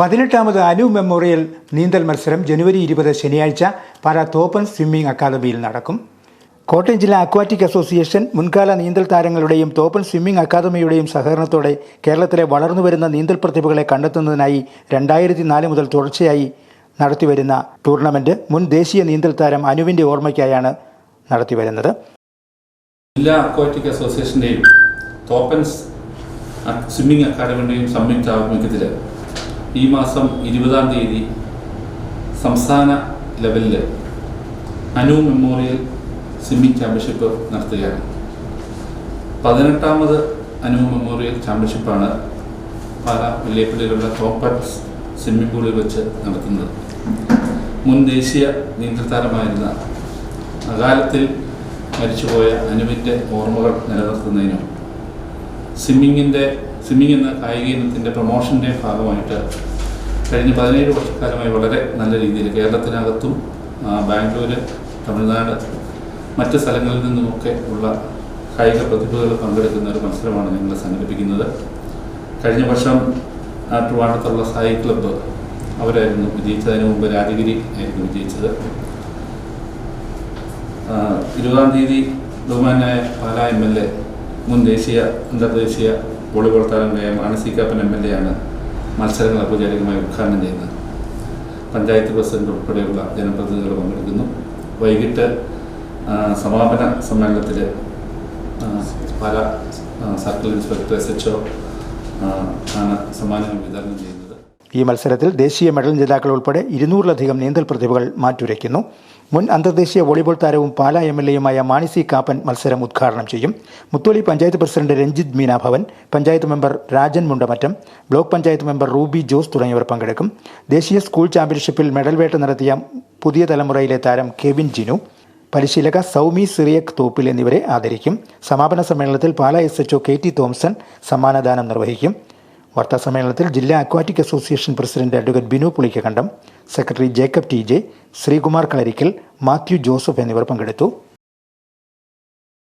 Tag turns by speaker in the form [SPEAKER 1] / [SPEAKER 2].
[SPEAKER 1] പതിനെട്ടാമത് അനു മെമ്മോറിയൽ നീന്തൽ മത്സരം ജനുവരി ഇരുപത് ശനിയാഴ്ച പാല തോപ്പൻ സ്വിമ്മിംഗ് അക്കാദമിയിൽ നടക്കും. കോട്ടയം ജില്ലാ അക്വാറ്റിക് അസോസിയേഷൻ മുൻകാല നീന്തൽ താരങ്ങളുടെയും തോപ്പൻ സ്വിമ്മിംഗ് അക്കാദമിയുടെയും സഹകരണത്തോടെ കേരളത്തിലെ വളർന്നുവരുന്ന നീന്തൽ പ്രതിഭകളെ കണ്ടെത്തുന്നതിനായി രണ്ടായിരത്തി നാല് മുതൽ തുടർച്ചയായി നടത്തിവരുന്ന ടൂർണമെന്റ് മുൻ ദേശീയ നീന്തൽ താരം അനുവിന്റെ ഓർമ്മയ്ക്കായാണ് നടത്തിവരുന്നത്
[SPEAKER 2] ജില്ലാ അക്വാറ്റിക് അസോസിയേഷന്റെയും തോപ്പൻസ് സ്വിമ്മിംഗ് അക്കാദമിയുടെയും സംയുക്ത ആഭിമുഖ്യത്തിൽ ഈ മാസം ഇരുപതാം തീയതി സംസ്ഥാന ലെവലിൽ അനു മെമ്മോറിയൽ സ്വിമ്മിംഗ് ചാമ്പ്യൻഷിപ്പ് നടത്തുകയാണ്. പതിനെട്ടാമത് അനു മെമ്മോറിയൽ ചാമ്പ്യൻഷിപ്പാണ് പാല വെള്ളിയപ്പള്ളിയിലുള്ള തോപ്പൻസ് സ്വിമ്മിംഗ് പൂളിൽ വെച്ച് നടത്തുന്നത്. മുൻ ദേശീയ നീന്തൽ താരമായിരുന്ന അകാലത്തിൽ മരിച്ചുപോയ അനുവിന്റെ ഓർമ്മകൾ നിലനിർത്തുന്നതിനും സ്വിമ്മിങ്ങിന്റെ സ്വിമ്മിംഗ് എന്ന കായിക ഇനത്തിന്റെ പ്രൊമോഷന്റെ ഭാഗമായിട്ട് കഴിഞ്ഞ പതിനേഴ് വർഷക്കാലമായി വളരെ നല്ല രീതിയിൽ കേരളത്തിനകത്തും ബാംഗ്ലൂർ തമിഴ്നാട് മറ്റ് സ്ഥലങ്ങളിൽ നിന്നുമൊക്കെ ഉള്ള കായിക പ്രതിഭകൾ പങ്കെടുക്കുന്ന ഒരു മത്സരമാണ് ഞങ്ങൾ സംഘടിപ്പിക്കുന്നത്. കഴിഞ്ഞ വർഷം ട്രിവാൻഡ്രത്തുള്ള സായി ക്ലബ്ബ് അവരായിരുന്നു വിജയിച്ചതിന് മുമ്പ് രാജഗിരി ആയിരുന്നു വിജയിച്ചത്. ഇരുപതാം തീയതി ബഹുമാനായ പാലാ എം എൽ എ മുൻ ദേശീയ അന്തർദേശീയ വോളിബോൾ താരമായ മാനസികാപ്പൻ എം എൽ എ ആണ് മത്സരങ്ങൾ ഔപചാരികമായി ഉദ്ഘാടനം ചെയ്യുന്നത്. പഞ്ചായത്ത് പ്രസിഡന്റ് ഉൾപ്പെടെയുള്ള ജനപ്രതിനിധികൾ പങ്കെടുക്കുന്നു. വൈകിട്ട് സമാപന സമ്മേളനത്തിൽ പല സർക്കിൾ ഇൻസ്പെക്ടർ എസ് എച്ച് ആണ് സമ്മാനങ്ങൾ വിതരണം ചെയ്യുന്നത്.
[SPEAKER 1] ഈ മത്സരത്തിൽ ദേശീയ മെഡൽ ജേതാക്കൾ ഉൾപ്പെടെ ഇരുന്നൂറിലധികം നീന്തൽ പ്രതിഭകൾ മാറ്റുരയ്ക്കുന്നു. മുൻ അന്തർദേശീയ വോളിബോൾ താരവും പാല എം എൽ എയുമായ മാണിസി കാപ്പൻ മത്സരം ഉദ്ഘാടനം ചെയ്യും. Mutholi panchayat president Ranjith Meenabhavan panchayat member Rajan Mundamattam block panchayat member Ruby Jose തുടങ്ങിയവർ പങ്കെടുക്കും. ദേശീയ സ്കൂൾ ചാമ്പ്യൻഷിപ്പിൽ മെഡൽ വേട്ട നടത്തിയ പുതിയ തലമുറയിലെ താരം കെവിൻ ജിനു പരിശീലക സൗമി സിറിയക് തോപ്പിൽ എന്നിവരെ ആദരിക്കും. സമാപന സമ്മേളനത്തിൽ Pala S H O K T Thomson സമ്മാനദാനം നിർവഹിക്കും. വാർത്താ സമ്മേളനത്തിൽ ജില്ലാ aquatic association president advocate Binu Pulikkakandam secretary Jacob T J Sreekumar Kalarickal Mathew Joseph എന്നിവർ പങ്കെടുത്തു.